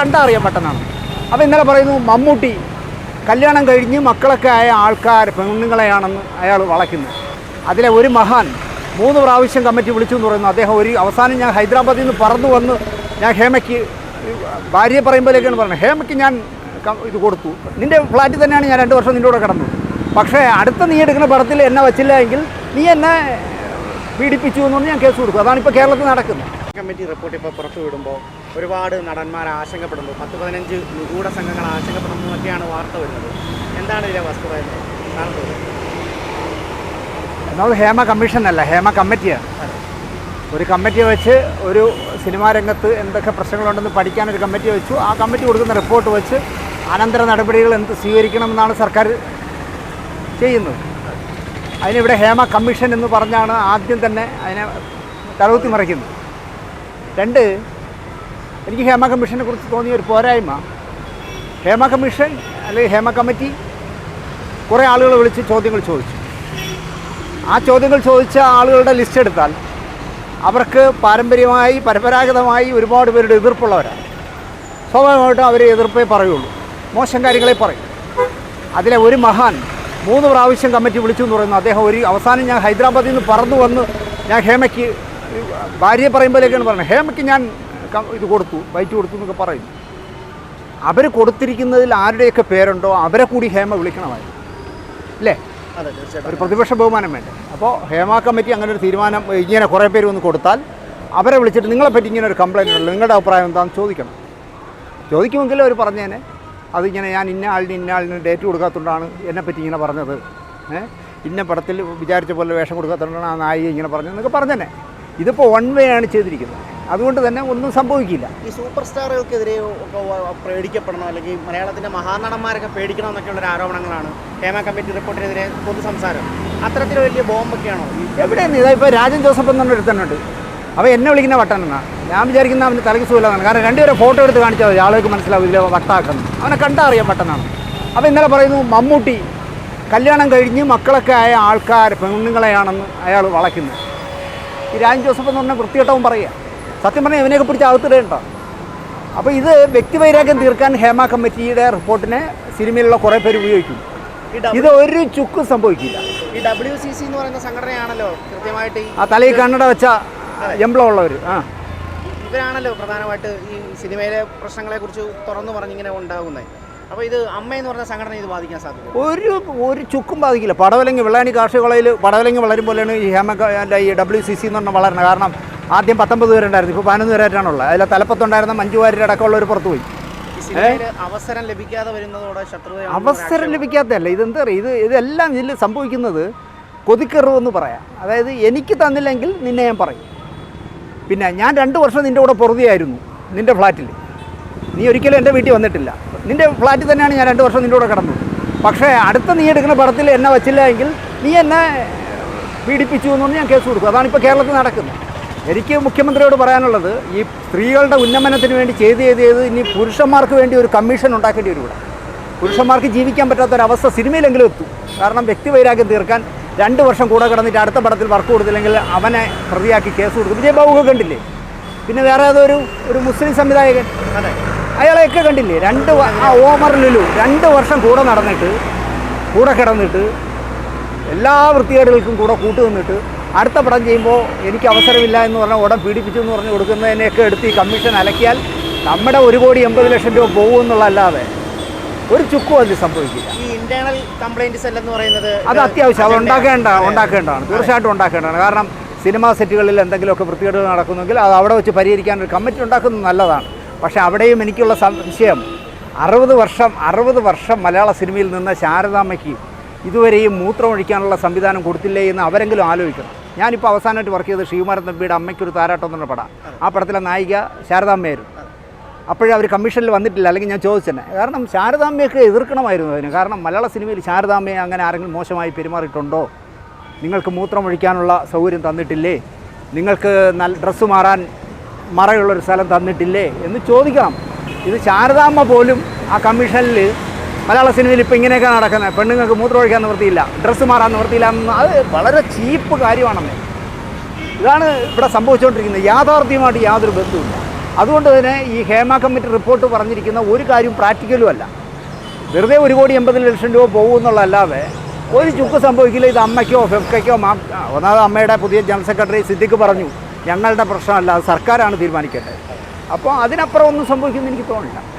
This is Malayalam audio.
കണ്ടാൽ അറിയാൻ പെട്ടെന്നാണ് അപ്പോൾ ഇന്നലെ പറയുന്നു മമ്മൂട്ടി കല്യാണം കഴിഞ്ഞ് മക്കളൊക്കെ ആയ ആൾക്കാർ പെണ്ണുങ്ങളെയാണെന്ന് അയാൾ വളയ്ക്കുന്നത് അതിലെ ഒരു മഹാൻ മൂന്ന് പ്രാവശ്യം കമ്മിറ്റി വിളിച്ചു എന്ന് പറയുന്നു. അദ്ദേഹം ഒരു അവസാനം ഞാൻ ഹൈദരാബാദിൽ നിന്ന് പറന്നു വന്ന് ഞാൻ ഹേമയ്ക്ക് ഭാര്യയെ പറയുമ്പോഴേക്കാണ് പറഞ്ഞത് ഹേമയ്ക്ക് ഞാൻ ഇത് കൊടുത്തു. നിന്റെ ഫ്ലാറ്റിൽ തന്നെയാണ് ഞാൻ രണ്ട് വർഷം നിന്റെ കൂടെ കിടന്നത് പക്ഷേ അടുത്ത നീ എടുക്കുന്ന പടത്തിൽ എന്നെ വച്ചില്ല എങ്കിൽ നീ എന്നെ പീഡിപ്പിച്ചു എന്ന് പറഞ്ഞ് ഞാൻ കേസ് കൊടുക്കും അതാണ് ഇപ്പോൾ കേരളത്തിൽ നടക്കുന്നത്. കമ്മിറ്റി റിപ്പോർട്ട് ഇപ്പോൾ പുറത്തു വിടുമ്പോൾ ഒരുപാട് നടന്മാർ ആശങ്കപ്പെടുന്നു. പത്ത് പതിനഞ്ച് നിഗൂഢ സംഘങ്ങൾ ആശങ്കപ്പെടുന്നു എന്നൊക്കെയാണ് വാർത്ത വരുന്നത്. എന്താണ് ഇതിലെ വസ്തുത എന്ന് താങ്കൾ തോന്നുന്നത്? എന്നാൽ ഹേമ കമ്മീഷനല്ല ഹേമ കമ്മിറ്റിയാണ് ഒരു കമ്മിറ്റി വെച്ച് ഒരു സിനിമാ രംഗത്ത് എന്തൊക്കെ പ്രശ്നങ്ങളുണ്ടെന്ന് പഠിക്കാൻ ഒരു കമ്മിറ്റി വെച്ചു. ആ കമ്മിറ്റി കൊടുക്കുന്ന റിപ്പോർട്ട് വെച്ച് അനന്തര നടപടികൾ എന്ത് സ്വീകരിക്കണമെന്നാണ് സർക്കാർ ചെയ്യുന്നത്. അതിനിവിടെ ഹേമ കമ്മീഷൻ എന്ന് പറഞ്ഞാണ് ആദ്യം തന്നെ അതിനെ തലകുത്തി മറിക്കുന്നത്. രണ്ട് എനിക്ക് ഹേമ കമ്മീഷനെ കുറിച്ച് തോന്നിയ ഒരു പോരായ്മ. ഹേമ കമ്മീഷൻ അല്ലെങ്കിൽ ഹേമ കമ്മിറ്റി കുറേ ആളുകൾ വിളിച്ച് ചോദ്യങ്ങൾ ചോദിച്ചു. ആ ചോദ്യങ്ങൾ ചോദിച്ച ആളുകളുടെ ലിസ്റ്റ് എടുത്താൽ അവർക്ക് പാരമ്പര്യമായി പരമ്പരാഗതമായി ഒരുപാട് പേരുടെ എതിർപ്പുള്ളവരാണ്. സ്വാഭാവികമായിട്ടും അവർ എതിർപ്പേ പറയുള്ളൂ. മോശം കാര്യങ്ങളെ പറയും. അതിലെ ഒരു മഹാൻ മൂന്ന് പ്രാവശ്യം കമ്മിറ്റി വിളിച്ചു എന്ന് പറയുന്നു അദ്ദേഹം ഒരു അവസാനം ഞാൻ ഹൈദരാബാദിൽ നിന്ന് പറന്നു വന്ന് ഞാൻ ഹേമയ്ക്ക് ഭാര്യയെ പറയുമ്പോഴേക്കാണ് പറയുന്നത് ഹേമയ്ക്ക് ഞാൻ ഇത് കൊടുത്തു ബൈറ്റ് കൊടുത്തു എന്നൊക്കെ പറയും. അവർ കൊടുത്തിരിക്കുന്നതിൽ ആരുടെയൊക്കെ പേരുണ്ടോ അവരെ കൂടി ഹേമ വിളിക്കണമായിരുന്നു. അല്ലേ? ഒരു പ്രതിപക്ഷ ബഹുമാനം വേണ്ടേ. അപ്പോൾ ഹേമ കമ്മിറ്റി അങ്ങനെ ഒരു തീരുമാനം ഇങ്ങനെ കുറേ പേര് വന്ന് കൊടുത്താൽ അവരെ വിളിച്ചിട്ട് നിങ്ങളെ പറ്റി ഇങ്ങനെ ഒരു കംപ്ലൈന്റ് ഉണ്ടല്ലോ നിങ്ങളുടെ അഭിപ്രായം എന്താണെന്ന് ചോദിക്കണം. ചോദിക്കുമെങ്കിലും അവർ പറഞ്ഞേനെ അതിങ്ങനെ ഞാൻ ഇന്ന ആളിന് ഇന്ന ആളിന് ഡേറ്റ് കൊടുക്കാത്തതുകൊണ്ടാണ് എന്നെ പറ്റി ഇങ്ങനെ പറഞ്ഞത്. ഏഹ് ഇന്ന പടത്തിൽ വിചാരിച്ച പോലെ വേഷം കൊടുക്കാത്തതുകൊണ്ടാണ് ആ നായിക ഇങ്ങനെ പറഞ്ഞത് എന്നൊക്കെ പറഞ്ഞതന്നെ ഇതിപ്പോൾ വൺ വേ ആണ് ചെയ്തിരിക്കുന്നത്. അതുകൊണ്ട് തന്നെ ഒന്നും സംഭവിക്കില്ല. ഈ സൂപ്പർ സ്റ്റാറുകൾക്കെതിരെ പേടിക്കപ്പെടണം? അല്ലെങ്കിൽ മലയാളത്തിന്റെ മഹാനടന്മാരൊക്കെ പേടിക്കണം എന്നൊക്കെയുള്ള ആരോപണങ്ങളാണ്. ഹേമ കമ്മിറ്റി റിപ്പോർട്ടിനെതിരെ പൊതു സംസാരം അത്തരത്തിൽ വലിയ ബോംബൊക്കെയാണോ എവിടെയാണ് ഇതാ ഇപ്പോൾ രാജൻ ജോസഫ് എന്ന് പറഞ്ഞൊരുത്തനുണ്ട് അപ്പോൾ അവൻ എന്നെ വിളിക്കുന്ന വട്ടനാണ്. ഞാൻ വിചാരിക്കുന്ന അവന് തലയ്ക്ക് സുഖമില്ലാന്നാണ്. കാരണം രണ്ടുപേരെ ഫോട്ടോ എടുത്ത് കാണിച്ചാൽ മതി. ആളുകൾക്ക് മനസ്സിലാവും ഇതിലെ വട്ടാക്കുന്നു അവനെ കണ്ടാൽ അറിയാം വട്ടനാണ്. അപ്പോൾ ഇന്നലെ പറയുന്നു മമ്മൂട്ടി കല്യാണം കഴിഞ്ഞ് മക്കളൊക്കെ ആയ ആൾക്കാർ പെണ്ണുങ്ങളെയാണെന്ന് അയാൾ വളയ്ക്കുന്നത് ഈ രാജൻ ജോസഫ് എന്ന് പറഞ്ഞാൽ വൃത്തികെട്ടവും പറയുക. സത്യം പറഞ്ഞാൽ ഇവനെയൊക്കെ പിടിച്ച് അകത്തിടേണ്ട. അപ്പോൾ ഇത് വ്യക്തിവൈരാഗ്യം തീർക്കാൻ ഹേമ കമ്മിറ്റിയുടെ റിപ്പോർട്ടിനെ സിനിമയിലുള്ള കുറേ പേര് ഉപയോഗിക്കും. ഇത് ഒരു ചുക്കും സംഭവിക്കില്ല. ഈ ഡബ്ല്യു സി സി എന്ന് പറയുന്ന സംഘടനയാണല്ലോ കൃത്യമായിട്ട് ഈ ആ തലയിൽ കണ്ണട വെച്ച എംപ്ലോ ഉള്ളവർ ആ. ഇവരാണല്ലോ പ്രധാനമായിട്ട് ഈ സിനിമയിലെ പ്രശ്നങ്ങളെ കുറിച്ച് തുറന്നു പറഞ്ഞിങ്ങനെ ഉണ്ടാകുന്നത്. അപ്പോൾ ഇത് അമ്മ എന്ന് പറഞ്ഞ സംഘടന ഇത് ബാധിക്കാൻ സാധ്യത ഒരു ഒരു ചുക്കും ബാധിക്കില്ല. പടവലങ്ങി വെള്ളാനി കാർഷിക കോളേജിൽ പടവലങ്ങി വളരും പോലെയാണ് ഈ ഹേമ ഈ ഡബ്ല്യു സി സി എന്ന് പറഞ്ഞാൽ വളരണം കാരണം ആദ്യം പത്തൊമ്പത് പേരുണ്ടായിരുന്നു. ഇപ്പോൾ പതിനൊന്ന് പേരായിട്ടാണുള്ളത്. അതിലെ തലപ്പത്തുണ്ടായിരുന്ന മഞ്ജു വാര്യർ അടക്കമുള്ളവർ പുറത്തു പോയി. അവസരം ലഭിക്കാതെ വരുന്നതോടെ ശത്രുത അവസരം ലഭിക്കാത്തതല്ല. ഇതെന്താ പറയുക ഇത് ഇതെല്ലാം ഇതിൽ സംഭവിക്കുന്നത് കൊതിക്കെറിവെന്ന് പറയാം. അതായത് എനിക്ക് തന്നില്ലെങ്കിൽ നിന്നെ ഞാൻ പറയും. പിന്നെ ഞാൻ രണ്ട് വർഷം നിന്റെ കൂടെ പൊറുതിയായിരുന്നു നിന്റെ ഫ്ലാറ്റിൽ നീ ഒരിക്കലും എന്റെ വീട്ടിൽ വന്നിട്ടില്ല. നിന്റെ ഫ്ലാറ്റിൽ തന്നെയാണ് ഞാൻ രണ്ട് വർഷം നിന്റെ കൂടെ കിടന്നത് പക്ഷേ അടുത്ത നീ എടുക്കുന്ന പടത്തിൽ എന്നെ വച്ചില്ല എങ്കിൽ നീ എന്നെ പീഡിപ്പിച്ചു എന്ന് പറഞ്ഞ് ഞാൻ കേസ് കൊടുക്കും. അതാണിപ്പോൾ കേരളത്തിൽ നടക്കുന്നത്. എനിക്ക് മുഖ്യമന്ത്രിയോട് പറയാനുള്ളത് ഈ സ്ത്രീകളുടെ ഉന്നമനത്തിന് വേണ്ടി ചെയ്ത് ചെയ്ത് ചെയ്ത് ഇനി പുരുഷന്മാർക്ക് വേണ്ടി ഒരു കമ്മീഷൻ ഉണ്ടാക്കേണ്ടി വരും ഇവിടെ പുരുഷന്മാർക്ക് ജീവിക്കാൻ പറ്റാത്തൊരവസ്ഥ സിനിമയിലെങ്കിലും എത്തും. കാരണം വ്യക്തി വ്യക്തിവൈരാഗ്യം തീർക്കാൻ രണ്ട് വർഷം കൂടെ കിടന്നിട്ട് അടുത്ത പടത്തിൽ വർക്ക് കൊടുത്തില്ലെങ്കിൽ അവനെ പ്രതിയാക്കി കേസ് കൊടുക്കും. വിജയ് ബാബുക്കെ കണ്ടില്ലേ? പിന്നെ വേറെ ഏതൊരു ഒരു മുസ്ലിം സംവിധായകൻ. അതെ. അയാളെയൊക്കെ കണ്ടില്ലേ? രണ്ട് ആ ഓമർ ലുലു. രണ്ട് വർഷം കൂടെ നടന്നിട്ട് കൂടെ കിടന്നിട്ട് എല്ലാ വൃത്തികേടുകൾക്കും കൂടെ കൂട്ടു നിന്നിട്ട് അടുത്ത പടം ചെയ്യുമ്പോൾ എനിക്ക് അവസരമില്ല എന്ന് പറഞ്ഞാൽ ഉടൻ പീഡിപ്പിച്ചു എന്ന് പറഞ്ഞ് കൊടുക്കുന്നതിനെയൊക്കെ എടുത്ത് ഈ കമ്മീഷൻ അലക്കിയാൽ നമ്മുടെ ഒരു കോടി എൺപത് ലക്ഷം രൂപ പോകും എന്നുള്ളതല്ലാതെ ഒരു ചുക്കും അതിൽ സംഭവിക്കില്ല. ഈ ഇന്റേണൽ കംപ്ലൈന്റ്സ് എന്ന് പറയുന്നത് അത് അത്യാവശ്യം അത് ഉണ്ടാക്കേണ്ട ഉണ്ടാക്കേണ്ടതാണ്. തീർച്ചയായിട്ടും ഉണ്ടാക്കേണ്ടതാണ്. കാരണം സിനിമാ സെറ്റുകളിൽ എന്തെങ്കിലുമൊക്കെ വൃത്തികേടുകൾ നടക്കുന്നെങ്കിൽ അത് അവിടെ വെച്ച് പരിഹരിക്കാൻ ഒരു കമ്മിറ്റി ഉണ്ടാക്കുന്നത് നല്ലതാണ്. പക്ഷേ അവിടെയും എനിക്കുള്ള സംശയം അറുപത് വർഷം അറുപത് വർഷം മലയാള സിനിമയിൽ നിന്ന് ശാരദാമ്മയ്ക്ക് ഇതുവരെയും മൂത്രമൊഴിക്കാനുള്ള സംവിധാനം കൊടുത്തില്ലേ എന്ന് അവരെങ്കിലും ആലോചിക്കണം. ഞാനിപ്പോൾ അവസാനമായിട്ട് വർക്ക് ചെയ്തത് ശ്രീകുമാരൻ തമ്പിയുടെ അമ്മയ്ക്കൊരു താരാട്ടം എന്നുള്ള പടം. ആ പടത്തിലെ നായിക ശാരദാമ്മയായിരുന്നു. അപ്പോഴേ അവർ കമ്മീഷനിൽ വന്നിട്ടില്ല അല്ലെങ്കിൽ ഞാൻ ചോദിച്ചെന്നെ. കാരണം ശാരദാമ്മയൊക്കെ എതിർക്കണമായിരുന്നു അതിന്. കാരണം മലയാള സിനിമയിൽ ശാരദാമ്മയെ അങ്ങനെ ആരെങ്കിലും മോശമായി പെരുമാറിയിട്ടുണ്ടോ? നിങ്ങൾക്ക് മൂത്രമൊഴിക്കാനുള്ള സൗകര്യം തന്നിട്ടില്ലേ? നിങ്ങൾക്ക് നല്ല ഡ്രസ്സ് മാറാൻ മറയുള്ളൊരു സ്ഥലം തന്നിട്ടില്ലേ എന്ന് ചോദിക്കണം ഇത് ശാരദാമ്മ പോലും ആ കമ്മീഷനിൽ മലയാള സിനിമയിൽ ഇപ്പം ഇങ്ങനെയൊക്കെ നടക്കുന്നത്. പെണ്ണുങ്ങൾക്ക് മൂത്രമൊഴിക്കാൻ നിവൃത്തിയില്ല ഡ്രസ്സ് മാറാൻ നിവൃത്തിയില്ല എന്ന് അത് വളരെ ചീപ്പ് കാര്യമാണെന്നേ. ഇതാണ് ഇവിടെ സംഭവിച്ചുകൊണ്ടിരിക്കുന്നത്. യാഥാർത്ഥ്യമായിട്ട് യാതൊരു ബന്ധവുമില്ല. അതുകൊണ്ട് തന്നെ ഈ ഹേമ കമ്മിറ്റി റിപ്പോർട്ട് പറഞ്ഞിരിക്കുന്ന ഒരു കാര്യം പ്രാക്ടിക്കലും അല്ല. വെറുതെ ഒരു കോടി എൺപത് ലക്ഷം രൂപ പോകുമെന്നുള്ളതല്ലാതെ ഒരു ചുക്ക് സംഭവിക്കില്ല. ഇത് അമ്മയ്ക്കോ ഫെഫ്കയ്ക്കോ മാ ഒന്നാമത് അമ്മയുടെ പുതിയ ജനറൽ സെക്രട്ടറി സിദ്ദിഖ് പറഞ്ഞു. ഞങ്ങളുടെ പ്രശ്നമല്ല സർക്കാരാണ് തീരുമാനിക്കേണ്ടത്. അപ്പോൾ അതിനപ്പുറം ഒന്നും സംഭവിക്കുമെന്ന് എനിക്ക് തോന്നില്ല